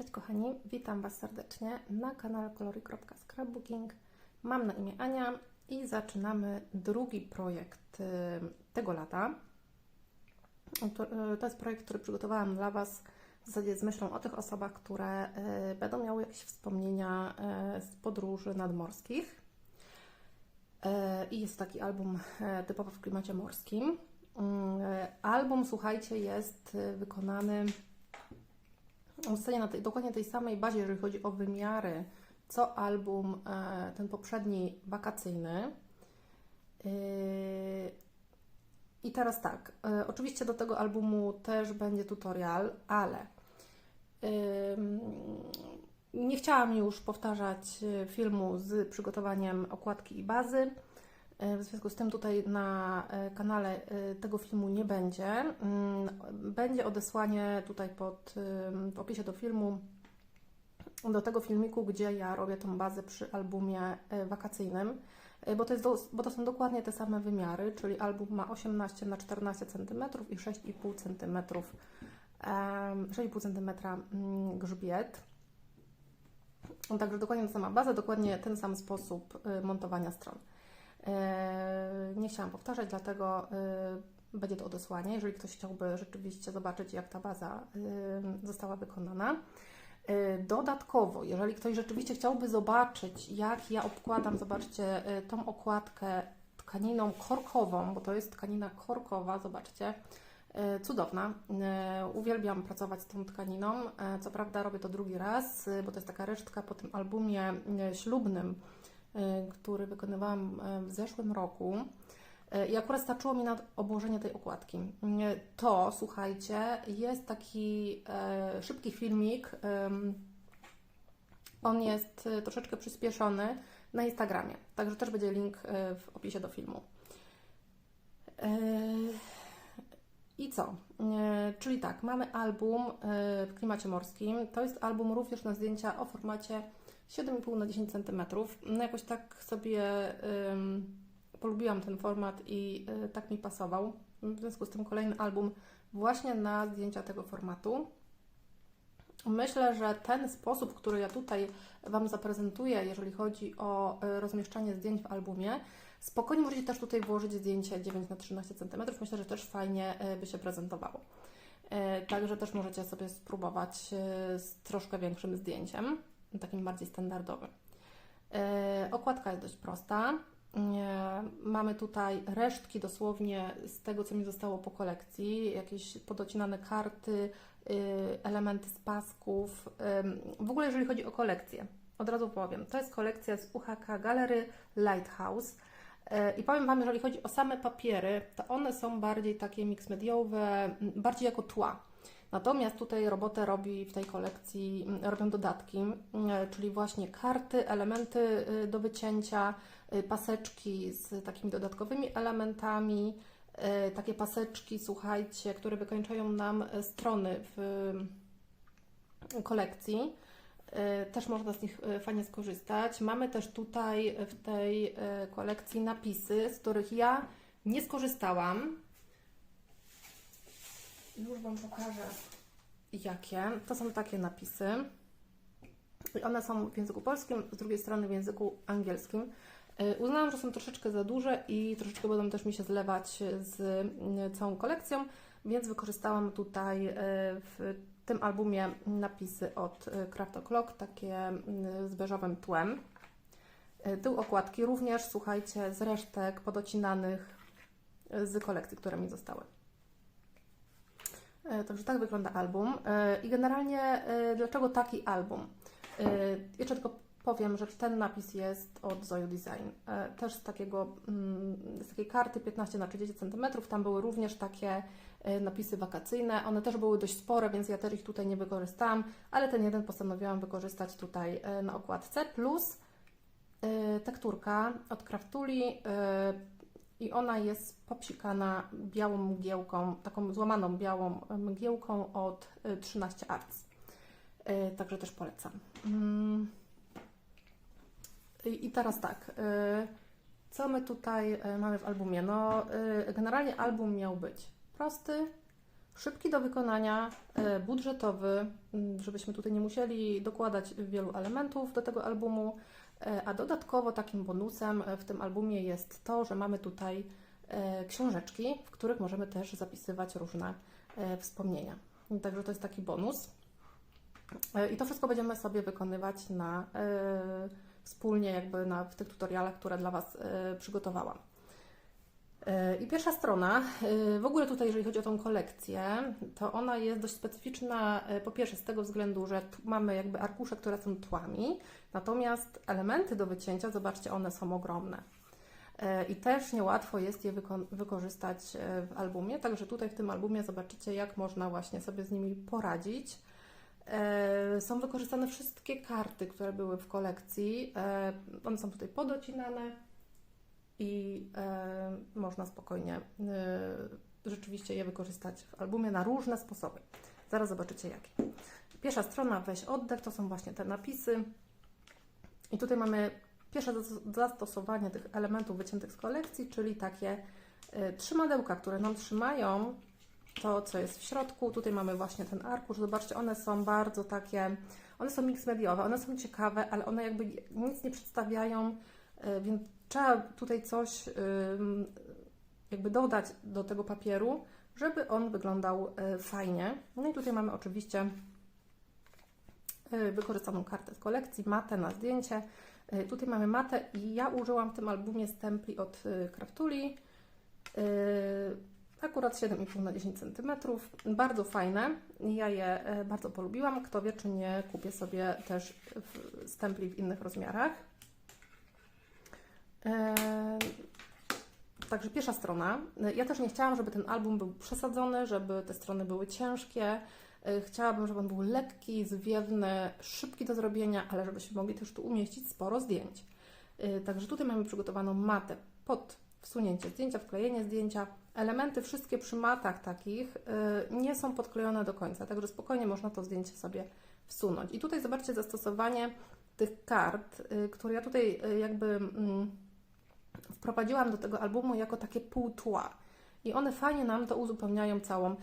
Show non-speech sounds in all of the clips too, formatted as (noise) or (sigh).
Cześć kochani, witam Was serdecznie na kanale kolory.scrapbooking. Mam na imię Ania i zaczynamy drugi projekt y, tego lata. To, y, to jest projekt, który przygotowałam dla Was w zasadzie z myślą o tych osobach, które y, będą miały jakieś wspomnienia z podróży nadmorskich. I jest taki album typowo w klimacie morskim. Album, słuchajcie, jest wykonany zasadzie na tej, dokładnie tej samej bazie, jeżeli chodzi o wymiary, co album e, ten poprzedni wakacyjny. Yy, I teraz tak, e, oczywiście do tego albumu też będzie tutorial, ale nie chciałam już powtarzać e, filmu z przygotowaniem okładki i bazy. E, W związku z tym tutaj na e, kanale e, tego filmu nie będzie. Mm, Będzie odesłanie tutaj pod, w opisie do filmu do tego filmiku, gdzie ja robię tą bazę przy albumie wakacyjnym, bo to, jest do, bo to są dokładnie te same wymiary, czyli album ma 18 na 14 cm i 6,5 cm, em, 6,5 cm grzbiet. Także dokładnie ta sama baza, dokładnie ten sam sposób y, montowania stron. E, Nie chciałam powtarzać, dlatego y, będzie to odesłanie, jeżeli ktoś chciałby rzeczywiście zobaczyć, jak ta baza y, została wykonana. Dodatkowo, jeżeli ktoś rzeczywiście chciałby zobaczyć, jak ja obkładam, zobaczcie tą okładkę tkaniną korkową, bo to jest tkanina korkowa, zobaczcie, cudowna. Uwielbiam pracować z tą tkaniną. Co prawda robię to drugi raz, bo to jest taka resztka po tym albumie ślubnym, który wykonywałam y, w zeszłym roku. Y, I akurat starczyło mi na obłożenie tej okładki. Y, To, słuchajcie, jest taki szybki filmik. On jest y, troszeczkę przyspieszony na Instagramie. Także też będzie link y, w opisie do filmu. Y, I co? Y, Czyli tak, mamy album y, w klimacie morskim. To jest album również na zdjęcia o formacie 7,5 na 10 cm. No jakoś tak sobie ym, polubiłam ten format i y, tak mi pasował. W związku z tym kolejny album właśnie na zdjęcia tego formatu. Myślę, że ten sposób, który ja tutaj Wam zaprezentuję, jeżeli chodzi o y, rozmieszczanie zdjęć w albumie, spokojnie możecie też tutaj włożyć zdjęcie 9 na 13 cm. Myślę, że też fajnie y, by się prezentowało. Y, Także też możecie sobie spróbować z troszkę większym zdjęciem, takim bardziej standardowym. Y, Okładka jest dość prosta. Nie, Mamy tutaj resztki dosłownie z tego, co mi zostało po kolekcji, jakieś podocinane karty, y, elementy z pasków. W ogóle, jeżeli chodzi o kolekcję, od razu powiem, to jest kolekcja z UHK Gallery Lighthouse. I powiem Wam, jeżeli chodzi o same papiery, to one są bardziej takie mix-mediowe, m, bardziej jako tła. Natomiast tutaj robotę robi w tej kolekcji, m, robią dodatki, m, czyli właśnie karty, elementy y, do wycięcia, y, paseczki z takimi dodatkowymi elementami, y, takie paseczki, słuchajcie, które wykończają nam strony w y, kolekcji. Też można z nich fajnie skorzystać. Mamy też tutaj w tej kolekcji napisy, z których ja nie skorzystałam. Już Wam pokażę jakie. To są takie napisy. I one są w języku polskim, z drugiej strony w języku angielskim. Y, Uznałam, że są troszeczkę za duże i troszeczkę będą też mi się zlewać z y, całą kolekcją, więc wykorzystałam tutaj y, w tym albumie napisy od Craft O'Clock, takie z beżowym tłem. Tył okładki również, słuchajcie, z resztek podocinanych z kolekcji, które mi zostały. E, Także tak wygląda album. E, I generalnie e, dlaczego taki album? Jeszcze tylko powiem, że ten napis jest od Zoju Design. Też z, takiego, mm, z takiej karty 15 na 30 cm. Tam były również takie napisy wakacyjne. One też były dość spore, więc ja też ich tutaj nie wykorzystałam, ale ten jeden postanowiłam wykorzystać tutaj na okładce. Plus tekturka od Craftuli i ona jest popsikana białą mgiełką, taką złamaną białą mgiełką od y, 13 Arts. Y, Także też polecam. Mm. I teraz tak, y, co my tutaj y, mamy w albumie? No, y, generalnie album miał być prosty, szybki do wykonania, budżetowy, m, żebyśmy tutaj nie musieli dokładać wielu elementów do tego albumu, a dodatkowo takim bonusem e, w tym albumie jest to, że mamy tutaj e, książeczki, w których możemy też zapisywać różne e, wspomnienia. Także to jest taki bonus. E, I to wszystko będziemy sobie wykonywać na, e, wspólnie jakby na, w tych tutorialach, które dla Was e, przygotowałam. E, I pierwsza strona, e, w ogóle tutaj, jeżeli chodzi o tą kolekcję, to ona jest dość specyficzna, e, po pierwsze z tego względu, że mamy jakby arkusze, które są tłami, natomiast elementy do wycięcia, zobaczcie, one są ogromne. I też niełatwo jest je wyko- wykorzystać w albumie, także tutaj w tym albumie zobaczycie, jak można właśnie sobie z nimi poradzić. Są wykorzystane wszystkie karty, które były w kolekcji. One są tutaj podocinane i e, można spokojnie e, rzeczywiście je wykorzystać w albumie na różne sposoby. Zaraz zobaczycie jakie. Pierwsza strona, weź oddech, to są właśnie te napisy. I tutaj mamy pierwsze zas- zastosowanie tych elementów wyciętych z kolekcji, czyli takie e, trzymadełka, które nam trzymają to, co jest w środku. Tutaj mamy właśnie ten arkusz. Zobaczcie, one są bardzo takie, one są mix mediowe, one są ciekawe, ale one jakby nic nie przedstawiają, więc trzeba tutaj coś jakby dodać do tego papieru, żeby on wyglądał e, fajnie. No i tutaj mamy oczywiście e, wykorzystaną kartę z kolekcji, matę na zdjęcie. E, Tutaj mamy matę i ja użyłam w tym albumie stempli od Craftuli. E, Akurat 7,5 na 10 cm. Bardzo fajne. Ja je bardzo polubiłam. Kto wie, czy nie kupię sobie też stempli w innych rozmiarach. E, Także pierwsza strona. E, Ja też nie chciałam, żeby ten album był przesadzony, żeby te strony były ciężkie. E, Chciałabym, żeby on był lekki, zwiewny, szybki do zrobienia, ale żebyśmy mogli też tu umieścić sporo zdjęć. E, Także tutaj mamy przygotowaną matę pod wsunięcie zdjęcia, wklejenie zdjęcia. Elementy wszystkie przy matach takich nie są podklejone do końca, także spokojnie można to zdjęcie sobie wsunąć. I tutaj zobaczcie zastosowanie tych kart, które ja tutaj jakby mm, wprowadziłam do tego albumu jako takie półtła. I one fajnie nam to uzupełniają całą y,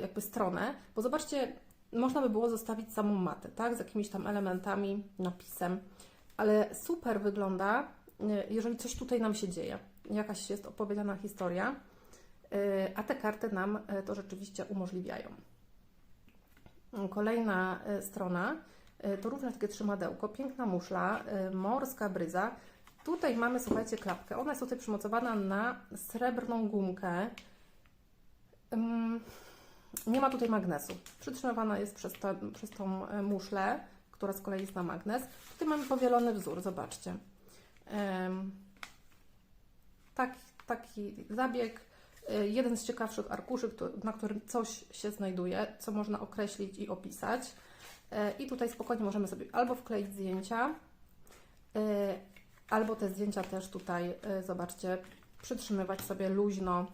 jakby stronę, bo zobaczcie, można by było zostawić samą matę, tak, z jakimiś tam elementami, napisem, ale super wygląda, y, jeżeli coś tutaj nam się dzieje, jakaś jest opowiedziana historia, y, a te karty nam y, to rzeczywiście umożliwiają. Kolejna strona to również takie trzymadełko, piękna muszla, morska bryza. Tutaj mamy, słuchajcie, klapkę. Ona jest tutaj przymocowana na srebrną gumkę. Nie ma tutaj magnesu. Przytrzymywana jest przez, to, przez tą e, muszlę, która z kolei jest na magnes. Tutaj mamy powielony wzór, zobaczcie. Taki, taki zabieg. Y, Jeden z ciekawszych arkuszy, na którym coś się znajduje, co można określić i opisać. E, I tutaj spokojnie możemy sobie albo wkleić zdjęcia, albo te zdjęcia też tutaj, y, zobaczcie, przytrzymywać sobie luźno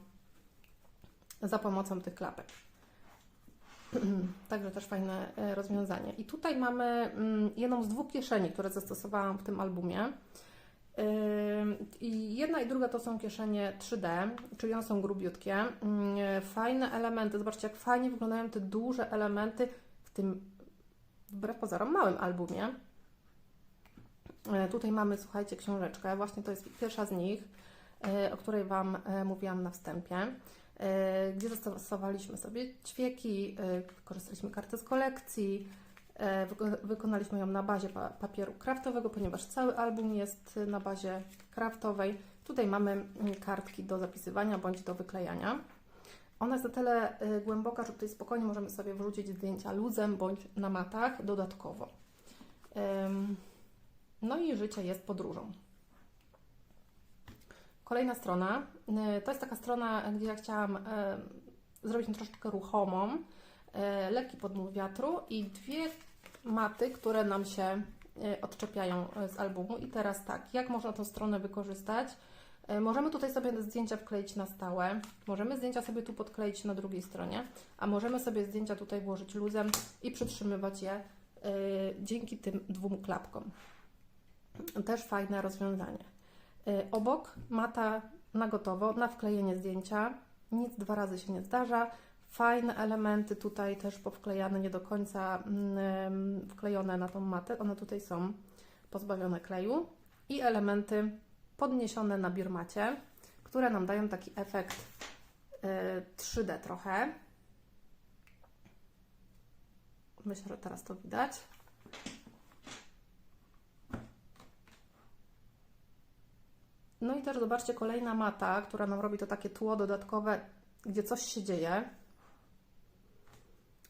za pomocą tych klapek. (clears throat) Także też fajne e, rozwiązanie. I tutaj mamy mm, jedną z dwóch kieszeni, które zastosowałam w tym albumie. Ym, I jedna i druga to są kieszenie 3D, czyli one są grubiutkie. Ym, Fajne elementy. Zobaczcie, jak fajnie wyglądają te duże elementy w tym, wbrew pozorom, małym albumie. E, Tutaj mamy, słuchajcie, książeczkę. Właśnie to jest pierwsza z nich, e, o której Wam e, mówiłam na wstępie, gdzie zastosowaliśmy sobie ćwieki, wykorzystaliśmy kartę z kolekcji, wyko- wykonaliśmy ją na bazie pa- papieru kraftowego, ponieważ cały album jest na bazie kraftowej. Tutaj mamy mm, kartki do zapisywania bądź do wyklejania. Ona jest na tyle głęboka, że tutaj spokojnie możemy sobie wrzucić zdjęcia luzem bądź na matach dodatkowo. Ym, no i życie jest podróżą. Kolejna strona. y, To jest taka strona, gdzie ja chciałam y, zrobić ją troszeczkę ruchomą. y, Lekki podmuch wiatru i dwie maty, które nam się odczepiają z albumu. I teraz tak, jak można tą stronę wykorzystać? Możemy tutaj sobie zdjęcia wkleić na stałe, możemy zdjęcia sobie tu podkleić na drugiej stronie, a możemy sobie zdjęcia tutaj włożyć luzem i przytrzymywać je dzięki tym dwóm klapkom. Też fajne rozwiązanie. Y, Obok mata na gotowo, na wklejenie zdjęcia. Nic dwa razy się nie zdarza. Fajne elementy tutaj też powklejane, nie do końca mm, wklejone na tą matę. One tutaj są pozbawione kleju. I elementy podniesione na birmacie, które nam dają taki efekt y, 3D trochę. Myślę, że teraz to widać. No i też zobaczcie, kolejna mata, która nam robi to takie tło dodatkowe, gdzie coś się dzieje.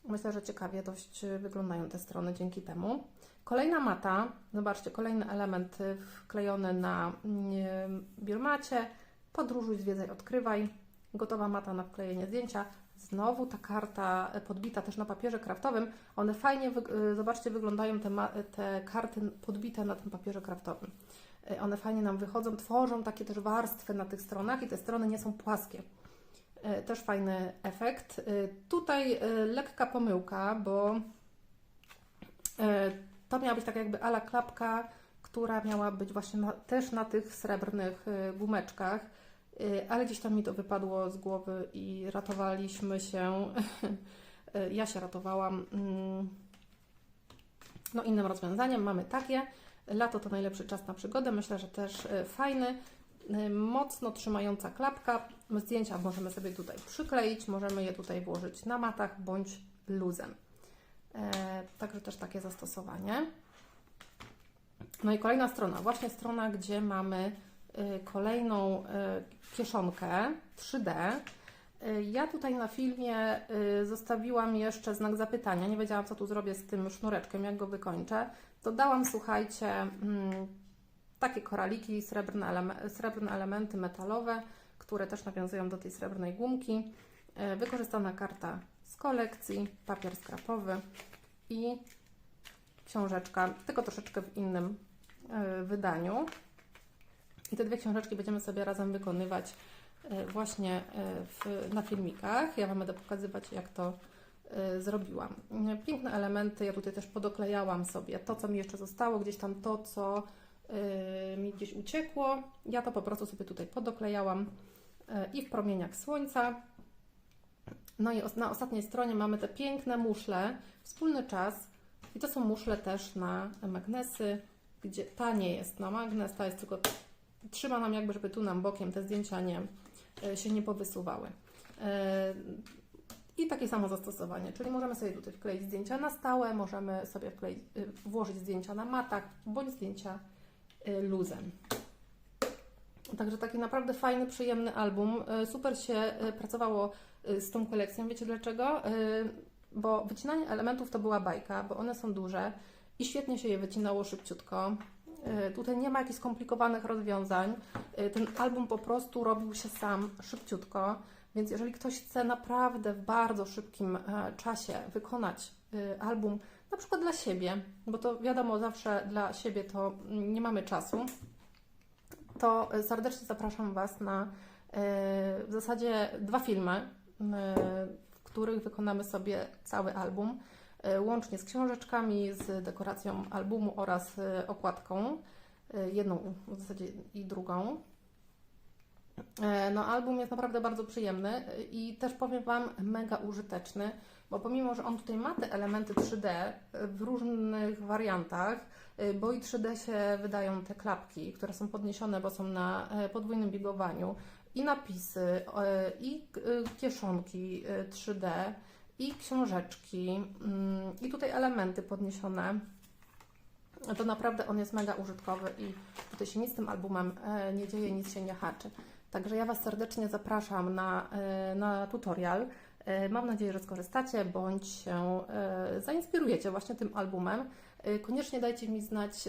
Myślę, że ciekawie dość wyglądają te strony dzięki temu. Kolejna mata, zobaczcie, kolejny element wklejony na mm, birmacie. Podróżuj, zwiedzaj, odkrywaj. Gotowa mata na wklejenie zdjęcia. Znowu ta karta podbita też na papierze kraftowym. One fajnie, zobaczcie, wyglądają te, te karty podbite na tym papierze kraftowym. Y, One fajnie nam wychodzą, tworzą takie też warstwy na tych stronach i te strony nie są płaskie. Y, Też fajny efekt. Y, Tutaj lekka pomyłka, bo to miała być tak jakby ala klapka, która miała być właśnie na, też na tych srebrnych gumeczkach, ale gdzieś tam mi to wypadło z głowy i ratowaliśmy się. (laughs) Ja się ratowałam. mm, No innym rozwiązaniem mamy takie. Lato to najlepszy czas na przygodę. Myślę, że też y, fajny, y, mocno trzymająca klapka. Zdjęcia możemy sobie tutaj przykleić, możemy je tutaj włożyć na matach bądź luzem. E, Także też takie zastosowanie. No i kolejna strona, właśnie strona, gdzie mamy kolejną kieszonkę 3D. Y, Ja tutaj na filmie zostawiłam jeszcze znak zapytania. Nie wiedziałam, co tu zrobię z tym sznureczkiem, jak go wykończę. Dodałam, słuchajcie, mm, takie koraliki, srebrne, eleme- srebrne elementy metalowe, które też nawiązują do tej srebrnej gumki. Y, Wykorzystana karta z kolekcji, papier skrapowy i książeczka, tylko troszeczkę w innym y, wydaniu. I te dwie książeczki będziemy sobie razem wykonywać y, właśnie w, na filmikach. Ja Wam będę pokazywać, jak to zrobiłam. Y, Piękne elementy, ja tutaj też podoklejałam sobie to, co mi jeszcze zostało, gdzieś tam to, co y, mi gdzieś uciekło. Ja to po prostu sobie tutaj podoklejałam y, i w promieniach słońca. No i na ostatniej stronie mamy te piękne muszle, wspólny czas. I to są muszle też na magnesy, gdzie ta nie jest na magnes, ta jest tylko trzyma nam jakby, żeby tu nam bokiem te zdjęcia nie, się nie powysuwały. I takie samo zastosowanie, czyli możemy sobie tutaj wkleić zdjęcia na stałe, możemy sobie wkleić, y, włożyć zdjęcia na matach, bądź zdjęcia y, luzem. Także taki naprawdę fajny, przyjemny album. Y, Super się pracowało z tą kolekcją. Wiecie dlaczego? Bo wycinanie elementów to była bajka, bo one są duże i świetnie się je wycinało szybciutko. Tutaj nie ma jakichś skomplikowanych rozwiązań. Ten album po prostu robił się sam szybciutko, więc jeżeli ktoś chce naprawdę w bardzo szybkim e, czasie wykonać y, album, na przykład dla siebie, bo to wiadomo, zawsze dla siebie to nie mamy czasu, to y, serdecznie zapraszam Was na y, w zasadzie dwa filmy, w których wykonamy sobie cały album, łącznie z książeczkami, z dekoracją albumu oraz okładką, jedną w zasadzie i drugą. E, No, album jest naprawdę bardzo przyjemny i też powiem Wam mega użyteczny, bo pomimo, że on tutaj ma te elementy 3D y, w różnych wariantach, y, bo i 3D się wydają te klapki, które są podniesione, bo są na e, podwójnym biegowaniu, i napisy, e, i kieszonki y, 3D, i książeczki, mm, i tutaj elementy podniesione. To naprawdę on jest mega użytkowy i tutaj się nic z tym albumem e, nie dzieje, nic się nie haczy. Także ja Was serdecznie zapraszam na, e, na tutorial. E, Mam nadzieję, że skorzystacie bądź się e, zainspirujecie właśnie tym albumem. Koniecznie dajcie mi znać,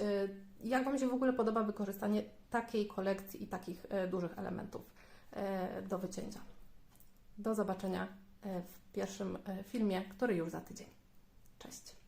jak Wam się w ogóle podoba wykorzystanie takiej kolekcji i takich dużych elementów do wycięcia. Do zobaczenia w pierwszym filmie, który już za tydzień. Cześć.